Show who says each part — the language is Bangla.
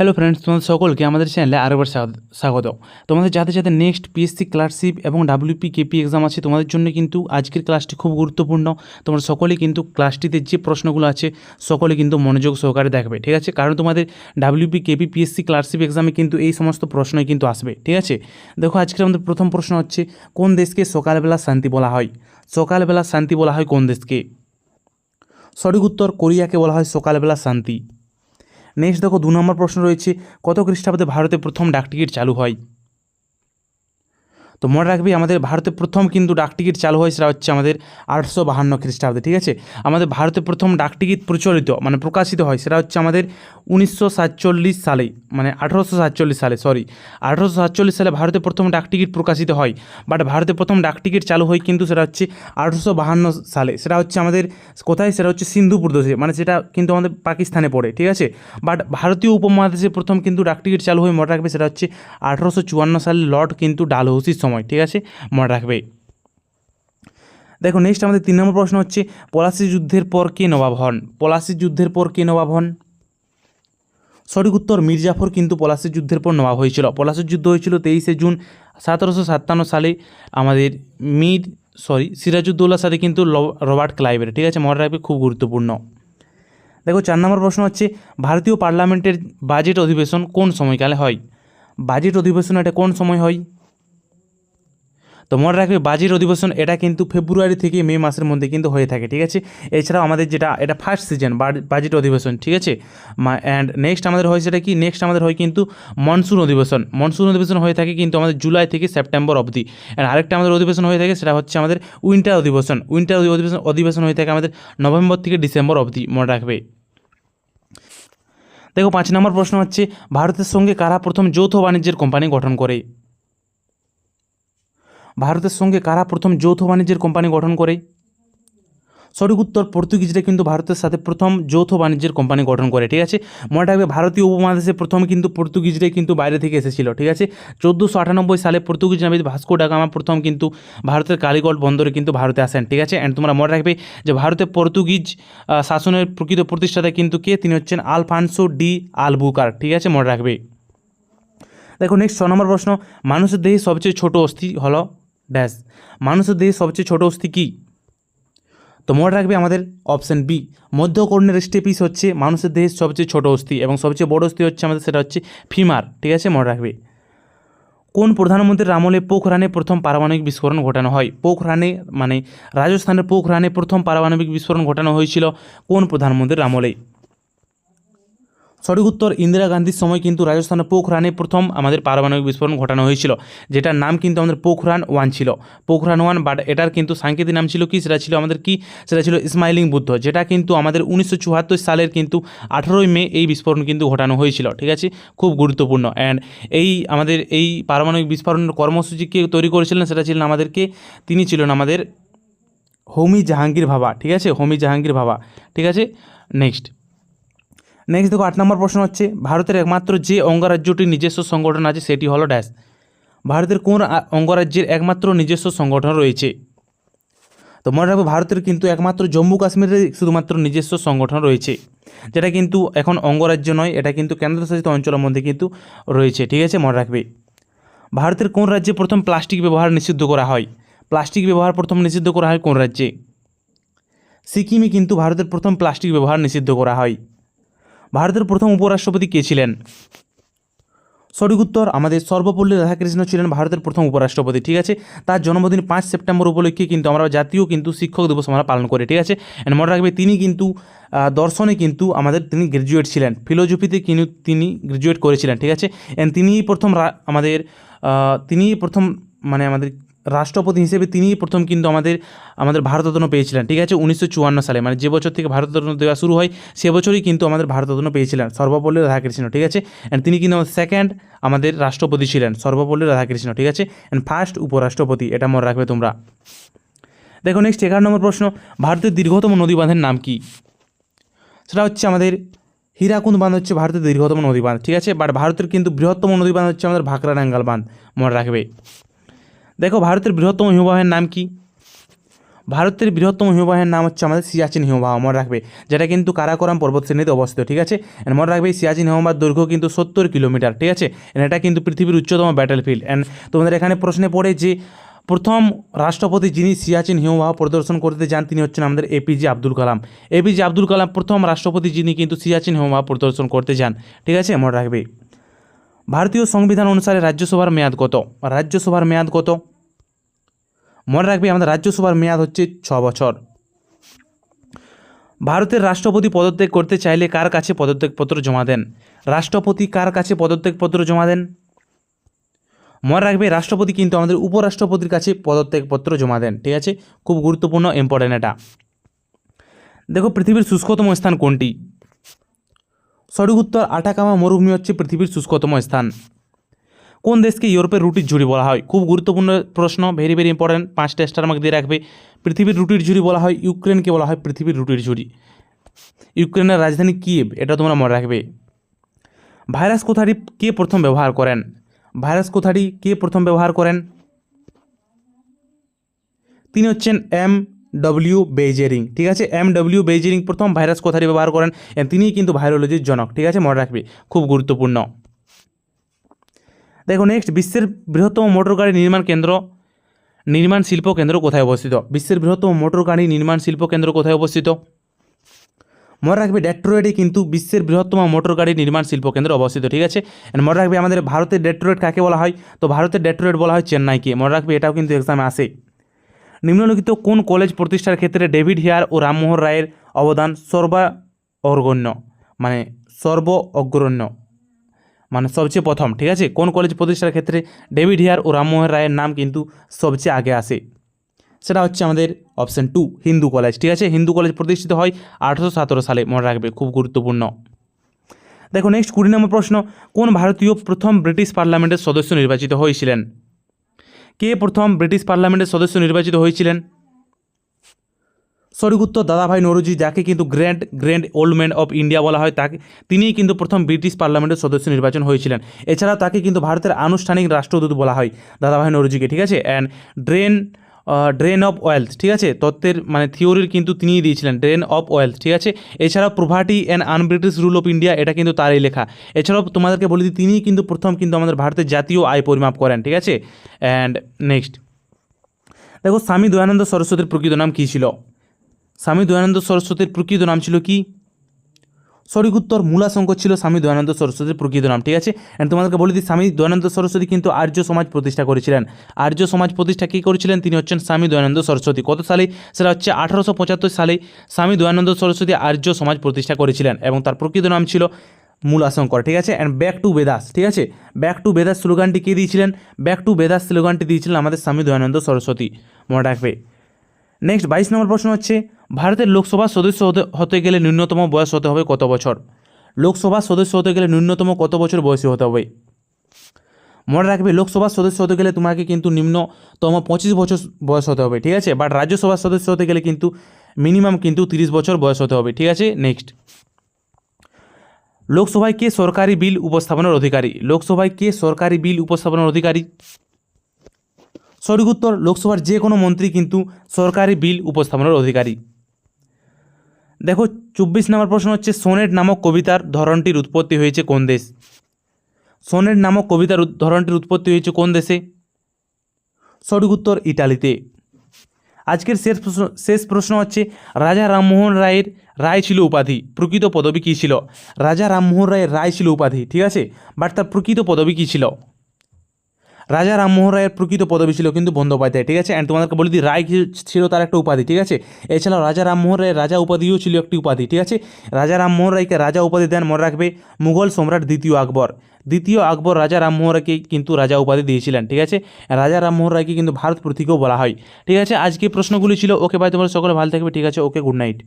Speaker 1: হ্যালো ফ্রেন্ডস তোমাদের সকলকে আমাদের চ্যানেলে আরেকবার স্বাগত- তোমাদের যাতে যাতে নেক্সট পিএসসি ক্লার্কশিপ এবং ডাব্লিউপি কেপি এক্সাম আছে, তোমাদের জন্য কিন্তু আজকের ক্লাসটি খুব গুরুত্বপূর্ণ। তোমরা সকলে কিন্তু ক্লাসটিতে যে প্রশ্নগুলো আছে, সকলে কিন্তু মনোযোগ সহকারে দেখবে, ঠিক আছে? কারণ তোমাদের ডাব্লিউপি কেপি পিএসসি ক্লার্কশিপ এক্সামে কিন্তু এই সমস্ত প্রশ্নই কিন্তু আসবে, ঠিক আছে? দেখো, আজকের আমাদের প্রথম প্রশ্ন হচ্ছে, কোন দেশকে সকালবেলা শান্তি বলা হয়? সকালবেলা শান্তি বলা হয় কোন দেশকে? সঠিক উত্তর কোরিয়াকে বলা হয় সকালবেলা শান্তি। নেক্সট দেখো দু নম্বর প্রশ্ন রয়েছে কত খ্রিস্টাব্দে ভারতে প্রথম ডাকটিকিট চালু হয়? তো মনে রাখবি আমাদের ভারতে প্রথম কিন্তু ডাকটিকিট চালু হয় সেটা হচ্ছে আমাদের আটশো বাহান্ন খ্রিস্টাব্দে, ঠিক আছে? আমাদের ভারতে প্রথম ডাকটিকিট প্রচলিত মানে প্রকাশিত হয়, সেটা হচ্ছে আমাদের উনিশশো সাতচল্লিশ সালে মানে আঠারোশো সাতচল্লিশ সালে সরি আঠারোশো সাতচল্লিশ সালে ভারতে প্রথম ডাকটিকিট প্রকাশিত হয়। বাট ভারতে প্রথম ডাকটিকিট চালু হয় কিন্তু সেটা হচ্ছে আঠারোশো বাহান্ন সালে, সেটা হচ্ছে আমাদের কোথায়? সেটা হচ্ছে সিন্ধুপুর দেশে মানে সেটা কিন্তু আমাদের পাকিস্তানে পড়ে, ঠিক আছে? বাট ভারতীয় উপমহাদেশে প্রথম কিন্তু ডাকটিকিট চালু হয়ে, মনে রাখবে সেটা হচ্ছে আঠারোশো চুয়ান্ন সালে লর্ড কিন্তু ডালহৌসির সময় ঠিক আছে? মনে রাখবে। দেখো নেক্সট আমাদের তিন নম্বর প্রশ্ন হচ্ছে, পলাশি যুদ্ধের পর কে নবাব হন? পলাশি যুদ্ধের পর কে নবাব হন? সঠিক উত্তর, মির্জাফর, কিন্তু পলাশির যুদ্ধের পর নবাব হয়েছিল। পলাশির যুদ্ধ হয়েছিল তেইশে জুন সতেরোশো সাতান্ন সালে আমাদের মির সরি সিরাজউদ্দৌলার সাথে কিন্তু রবার্ট ক্লাইভের, ঠিক আছে? মনে রাখবে, খুব গুরুত্বপূর্ণ। দেখো, চার নম্বর প্রশ্ন হচ্ছে, ভারতীয় পার্লামেন্টের বাজেট অধিবেশন কোন সময়কালে হয়? বাজেট অধিবেশন এটা কোন সময় হয়? তো মনে রাখবে বাজেট অধিবেশন এটা কিন্তু ফেব্রুয়ারি থেকে মে মাসের মধ্যে কিন্তু হয়ে থাকে, ঠিক আছে? এছাড়াও আমাদের যেটা, এটা ফার্স্ট সিজন বাজেট অধিবেশন, ঠিক আছে? অ্যান্ড নেক্সট আমাদের হয় সেটা কি? নেক্সট আমাদের হয় কিন্তু মনসুন অধিবেশন। মনসুন অধিবেশন হয়ে থাকে কিন্তু আমাদের জুলাই থেকে সেপ্টেম্বর অবধি। অ্যান্ড আরেকটা আমাদের অধিবেশন হয়ে থাকে সেটা হচ্ছে আমাদের উইন্টার অধিবেশন। উইন্টার অধিবেশন অধিবেশন হয়ে থাকে আমাদের নভেম্বর থেকে ডিসেম্বর অবধি, মনে রাখবে। দেখো, পাঁচ নম্বর প্রশ্ন হচ্ছে, ভারতের সঙ্গে কারা প্রথম যৌথ বাণিজ্যের কোম্পানি গঠন করে? ভারতের সঙ্গে কারা প্রথম যৌথ বাণিজ্যের কোম্পানি গঠন করে? সঠিক উত্তর পর্তুগিজরা কিন্তু ভারতের সাথে প্রথম যৌথ বাণিজ্যের কোম্পানি গঠন করে, ঠিক আছে? মনে রাখবে, ভারতীয় উপমহাদেশে প্রথম কিন্তু পর্তুগিজরাই কিন্তু বাইরে থেকে এসেছিল, ঠিক আছে? চোদ্দোশো আটানব্বই সালে পর্তুগিজ নাবিদ ভাস্কো ডাগামা প্রথম কিন্তু ভারতের কালীগড় বন্দরে কিন্তু ভারতে আসেন, ঠিক আছে? অ্যান্ড তোমরা মনে রাখবে যে ভারতে পর্তুগিজ শাসনের প্রকৃত প্রতিষ্ঠাতা কিন্তু কে? তিনি হচ্ছেন আলফানসো ডি আলবুকার, ঠিক আছে? মনে রাখবে। দেখো নেক্সট ছ নম্বর প্রশ্ন, মানুষের দেহে সবচেয়ে ছোট অস্থি হলো ড্যাশ মানুষের দেহে সবচেয়ে ছোট অস্থি কী? তো মনে রাখবে আমাদের অপশান বি মধ্যকর্ণের স্টেপিস হচ্ছে মানুষের দেহের সবচেয়ে ছোট অস্থি এবং সবচেয়ে বড় অস্থি হচ্ছে আমাদের, সেটা হচ্ছে ফিমার ঠিক আছে? মনে রাখবে। কোন প্রধানমন্ত্রীর আমলে পোখরানে প্রথম পারমাণবিক বিস্ফোরণ ঘটানো হয়? পোখরানে মানে রাজস্থানের পোখরানে প্রথম পারমাণবিক বিস্ফোরণ ঘটানো হয়েছিল কোন প্রধানমন্ত্রীর আমলে সঠিক উত্তর ইন্দিরা গান্ধীর সময় কিন্তু রাজস্থানের পোখরানে প্রথম আমাদের পারমাণবিক বিস্ফোরণ ঘটানো হয়েছিল, যেটার নাম কিন্তু আমাদের পোখরান ওয়ান ছিল। পোখরান ওয়ান, বাট এটার কিন্তু সাংকেতিক নাম ছিল কি, সেটা ছিল আমাদের কি, সেটা ছিল স্মাইলিং বুদ্ধ, যেটা কিন্তু আমাদের উনিশশো চুয়াত্তর সালের কিন্তু আঠেরোই মে এই বিস্ফোরণ কিন্তু ঘটানো হয়েছিল, ঠিক আছে? খুব গুরুত্বপূর্ণ। অ্যান্ড এই আমাদের এই পারমাণবিক বিস্ফোরণের কর্মসূচি কে তৈরি করেছিলেন, সেটা ছিলেন আমাদেরকে তিনি ছিলেন আমাদের হোমি জাহাঙ্গীর ভাবা, ঠিক আছে? হোমি জাহাঙ্গীর ভাবা, ঠিক আছে? নেক্সট নেক্সট দেখো, আট নম্বর প্রশ্ন হচ্ছে, ভারতের একমাত্র যে অঙ্গরাজ্যটির নিজস্ব সংগঠন আছে, সেটি হলো ড্যাশ। ভারতের কোন অঙ্গরাজ্যের একমাত্র নিজস্ব সংগঠন রয়েছে? তো মনে রাখব, ভারতের কিন্তু একমাত্র জম্মু কাশ্মীরের শুধুমাত্র নিজস্ব সংগঠন রয়েছে। যেটা কিন্তু এখন অঙ্গরাজ্য নয়, এটা কিন্তু কেন্দ্রশাসিত অঞ্চলের মধ্যে কিন্তু রয়েছে, ঠিক আছে? মনে রাখবে। ভারতের কোন রাজ্যে প্রথম প্লাস্টিক ব্যবহার নিষিদ্ধ করা হয়? প্লাস্টিক ব্যবহার প্রথম নিষিদ্ধ করা হয় কোন রাজ্যে? সিকিমে কিন্তু ভারতের প্রথম প্লাস্টিক ব্যবহার নিষিদ্ধ করা হয়। ভারতের প্রথম উপরাষ্ট্রপতি কে ছিলেন? সঠিক উত্তর, আমাদের সর্বপল্লী রাধাকৃষ্ণ ছিলেন ভারতের প্রথম উপরাষ্ট্রপতি, ঠিক আছে? তার জন্মদিন পাঁচ সেপ্টেম্বর উপলক্ষে কিন্তু আমরা জাতীয় কিন্তু শিক্ষক দিবস আমরা পালন করি, ঠিক আছে? এন্ড মনে রাখবে, তিনি কিন্তু দর্শনে কিন্তু আমাদের তিনি গ্র্যাজুয়েট ছিলেন ফিলোজফিতে কিন্তু তিনি গ্র্যাজুয়েট করেছিলেন, ঠিক আছে? এন্ড তিনিই প্রথম আমাদের তিনিই প্রথম মানে আমাদের রাষ্ট্রপতি হিসেবে তিনিই প্রথম কিন্তু আমাদের আমাদের ভারতরত্ন পেয়েছিলেন, ঠিক আছে? উনিশশো চুয়ান্ন সালে মানে যে বছর থেকে ভারতরত্ন দেওয়া শুরু হয়, সে বছরই কিন্তু আমাদের ভারতরত্ন পেয়েছিলেন, সর্বপল্লী রাধাকৃষ্ণ, ঠিক আছে? অ্যান্ড তিনি কিন্তু আমাদের সেকেন্ড আমাদের রাষ্ট্রপতি ছিলেন, সর্বপল্লী রাধাকৃষ্ণ, ঠিক আছে? অ্যান্ড ফার্স্ট উপরাষ্ট্রপতি, এটা মনে রাখবে তোমরা। দেখো নেক্সট এগারো নম্বর প্রশ্ন, ভারতের দীর্ঘতম নদী বাঁধের নাম কি? সেটা হচ্ছে আমাদের হীরাকুন্দ বাঁধ হচ্ছে ভারতের দীর্ঘতম নদী বাঁধ, ঠিক আছে? বাট ভারতের কিন্তু বৃহত্তম নদী বাঁধ হচ্ছে আমাদের ভাকরা নাঙ্গাল বাঁধ, মনে রাখবে। দেখো ভারতের বৃহত্তম হিমবাহের নাম কি ভারতের বৃহত্তম হিমবাহের নাম হচ্ছে আমাদের সিয়াচিন হিমবাহ মনে রাখবে যেটা কিন্তু কারাকোরাম পর্বত শ্রেণীতে অবস্থিত ঠিক আছে And মনে রাখবে সিয়াচিন হিমবাহ দৈর্ঘ্য কিন্তু সত্তর কিলোমিটার ঠিক আছে And এটা কিন্তু পৃথিবীর উচ্চতম ব্যাটেল ফিল্ড অ্যান্ড তোমাদের এখানে প্রশ্নে পড়ে যে প্রথম রাষ্ট্রপতি যিনি সিয়াচিন হিমবাহ পরিদর্শন করতে যান তিনি হচ্ছেন আমাদের এপিজে আব্দুল কালাম এপিজে আব্দুল কালাম প্রথম রাষ্ট্রপতি যিনি কিন্তু সিয়াচিন হিমবাহ পরিদর্শন করতে যান ঠিক আছে মনে রাখবে ভারতীয় সংবিধান অনুসারে রাজ্যসভার মেয়াদ কত রাজ্যসভার মেয়াদ কত মনে রাখবে, আমাদের রাজ্যসভার মেয়াদ হচ্ছে ছ বছর। ভারতের রাষ্ট্রপতি পদত্যাগ করতে চাইলে কার কাছে পদত্যাগপত্র জমা দেন? রাষ্ট্রপতি কার কাছে পদত্যাগপত্র জমা দেন? মনে রাখবে, রাষ্ট্রপতি কিন্তু আমাদের উপরাষ্ট্রপতির কাছে পদত্যাগপত্র জমা দেন। ঠিক আছে? খুব গুরুত্বপূর্ণ ইম্পর্টেন্ট এটা। দেখো, পৃথিবীর শুষ্কতম স্থান কোনটি? সঠিক উত্তর আটাকামা মরুভূমি হচ্ছে পৃথিবীর শুষ্কতম স্থান। কোন দেশকে ইউরোপের রুটির ঝুড়ি বলা হয়? খুব গুরুত্বপূর্ণ প্রশ্ন ভেরি ভেরি ইম্পর্টেন্ট পাঁচটা স্টার আমাকে দিয়ে রাখবে। পৃথিবীর রুটির ঝুড়ি বলা হয়, ইউক্রেনকে বলা হয় পৃথিবীর রুটির ঝুড়ি। ইউক্রেনের রাজধানী কিয়েভ, এটা তোমরা মনে রাখবে। ভাইরাস কোথাটি কে প্রথম ব্যবহার করেন? ভাইরাস কোথাটি কে প্রথম ব্যবহার করেন? তিনি হচ্ছেন এম ডব্লিউ বেইজেরিং ঠিক আছে? এম ডব্লিউ বেইজেরিং প্রথম ভাইরাস কোথাটি ব্যবহার করেন তিনিই কিন্তু ভাইরোলজির জনক, ঠিক আছে? মনে রাখবে, খুব গুরুত্বপূর্ণ। দেখো নেক্সট বিশ্বের বৃহত্তম মোটর গাড়ি নির্মাণ কেন্দ্র, নির্মাণ শিল্প কেন্দ্র কোথায় অবস্থিত? বিশ্বের বৃহত্তম মোটর গাড়ি নির্মাণ শিল্প কেন্দ্র কোথায় অবস্থিত? মনে রাখবে ডেট্রয়েটে কিন্তু বিশ্বের বৃহত্তম মোটর গাড়ি নির্মাণ শিল্প কেন্দ্র অবস্থিত, ঠিক আছে? And মনে রাখবে আমাদের ভারতের ডেট্রয়েট কাকে বলা হয়? তো ভারতের ডেট্রয়েট বলা হয় চেন্নাইকে। মনে রাখবে এটাও কিন্তু এক্সামে আসে নিম্নলিখিত কোন কলেজ প্রতিষ্ঠার ক্ষেত্রে ডেভিড হিয়ার ও রামমোহন রায়ের অবদান সর্বা অগ্রগণ্য মানে সর্ব অগ্রণ্য মানে সবচেয়ে প্রথম, ঠিক আছে? কোন কলেজ প্রতিষ্ঠার ক্ষেত্রে ডেভিড হিয়ার ও রামমোহন রায়ের নাম কিন্তু সবচেয়ে আগে আসে। সেটা হচ্ছে আমাদের অপশন টু হিন্দু কলেজ ঠিক আছে? হিন্দু কলেজ প্রতিষ্ঠিত হয় আঠারোশো সতেরো সালে, মনে রাখবে, খুব গুরুত্বপূর্ণ। দেখো নেক্সট কুড়ি নম্বর প্রশ্ন, কোন ভারতীয় প্রথম ব্রিটিশ পার্লামেন্টের সদস্য নির্বাচিত হয়েছিলেন? কে প্রথম ব্রিটিশ পার্লামেন্টের সদস্য নির্বাচিত হয়েছিলেন? সঠিক দাদাভাই নরুজি, যাকে কিন্তু grand grand old man of India বলা হয়, তাকে, তিনিই কিন্তু প্রথম ব্রিটিশ পার্লামেন্টের সদস্য নির্বাচন হয়েছিলেন। এছাড়াও তাকে কিন্তু ভারতের আনুষ্ঠানিক রাষ্ট্রদূত বলা হয় দাদাভাই নরুজিকে, ঠিক আছে? And drain drain of wealth ঠিক আছে? তত্ত্বের মানে থিওরির কিন্তু তিনিই দিয়েছিলেন ড্রেন অফ ওয়েলথ ঠিক আছে? এছাড়াও poverty and unBritish rule of India এটা কিন্তু তারই লেখা। এছাড়াও তোমাদেরকে বলে দিই, তিনিই কিন্তু প্রথম কিন্তু আমাদের ভারতের জাতীয় আয় পরিমাপ করেন, ঠিক আছে? অ্যান্ড নেক্সট দেখো, স্বামী দয়ানন্দ সরস্বতীর প্রকৃত নাম কী ছিল? স্বামী দয়ানন্দ সরস্বতীর প্রকৃত নাম ছিল কি? সঠিক উত্তর মূলাশঙ্কর ছিল স্বামী দয়ানন্দ সরস্বতীর প্রকৃত নাম, ঠিক আছে? অ্যান্ড তোমাদেরকে বলে দিই, স্বামী দয়ানন্দ সরস্বতী কিন্তু আর্য সমাজ প্রতিষ্ঠা করেছিলেন। আর্য সমাজ প্রতিষ্ঠা কী করেছিলেন? তিনি হচ্ছেন স্বামী দয়ানন্দ সরস্বতী। কত সালে? সেটা হচ্ছে আঠারোশো পঁচাত্তর সালে স্বামী দয়ানন্দ সরস্বতী আর্য সমাজ প্রতিষ্ঠা করেছিলেন এবং তার প্রকৃত নাম ছিল মূলাশঙ্কর ঠিক আছে? অ্যান্ড ব্যাক টু বেদাস ঠিক আছে? ব্যাক টু বেদাস স্লোগানটি কে দিয়েছিলেন? ব্যাক টু বেদাস স্লোগানটি দিয়েছিলেন আমাদের স্বামী দয়ানন্দ সরস্বতী। মনে রাখবে। নেক্সট বাইশ নম্বর প্রশ্ন হচ্ছে ভারতের লোকসভার সদস্য হতে হতে গেলে ন্যূনতম বয়স হতে হবে কত বছর? লোকসভার সদস্য হতে গেলে ন্যূনতম কত বছর বয়সী হতে হবে? মনে রাখবে লোকসভার সদস্য হতে গেলে তোমাকে কিন্তু নিম্নতম পঁচিশ বছর বয়স হতে হবে, ঠিক আছে? বাট রাজ্যসভার সদস্য হতে গেলে কিন্তু মিনিমাম কিন্তু তিরিশ বছর বয়স হতে হবে, ঠিক আছে? নেক্সট লোকসভায় কে সরকারি বিল উপস্থাপনের অধিকারী? লোকসভায় কে সরকারি বিল উপস্থাপনের অধিকারী? সঠিক উত্তর, লোকসভার যে কোনো মন্ত্রী কিন্তু সরকারি বিল উপস্থাপনের অধিকারী। দেখো, চব্বিশ নম্বর প্রশ্ন হচ্ছে, সোনেট নামক কবিতার ধরনটির উৎপত্তি হয়েছে কোন দেশ? সোনেট নামক কবিতার ধরনটির উৎপত্তি হয়েছে কোন দেশে? সঠিক উত্তর ইটালিতে। আজকের শেষ প্রশ্ন শেষ প্রশ্ন হচ্ছে, রাজা রামমোহন রায়ের রায় ছিল উপাধি, প্রকৃত পদবী কী ছিল? রাজা রামমোহন রায়ের রায় ছিল উপাধি, ঠিক আছে? বাট তার প্রকৃত পদবী কী ছিল? রাজা রামমোহন রায়ের প্রকৃত পদবী ছিল কিন্তু বন্দ্যোপাধ্যায় ঠিক আছে? অ্যান্ড তোমাদেরকে বলে দিই, রায় ছিল তার একটা উপাধি, ঠিক আছে? এছাড়াও রাজা রামমোহন রায়ের রাজা উপাধিও ছিল একটি উপাধি, ঠিক আছে? রাজা রামমোহন রায়কে রাজা উপাধি দেন, মনে রাখবে, মুঘল সম্রাট দ্বিতীয় আকবর। দ্বিতীয় আকবর রাজা রামমোহন রায়কে কিন্তু রাজা উপাধি দিয়েছিলেন, ঠিক আছে? রাজা রামমোহন রায়কে কিন্তু ভারত প্রতীকও বলা হয়, ঠিক আছে? আজকে প্রশ্নগুলি ছিল, ওকে ভাই তোমরা সকলে ভালো থাকবে, ঠিক আছে? Okay good night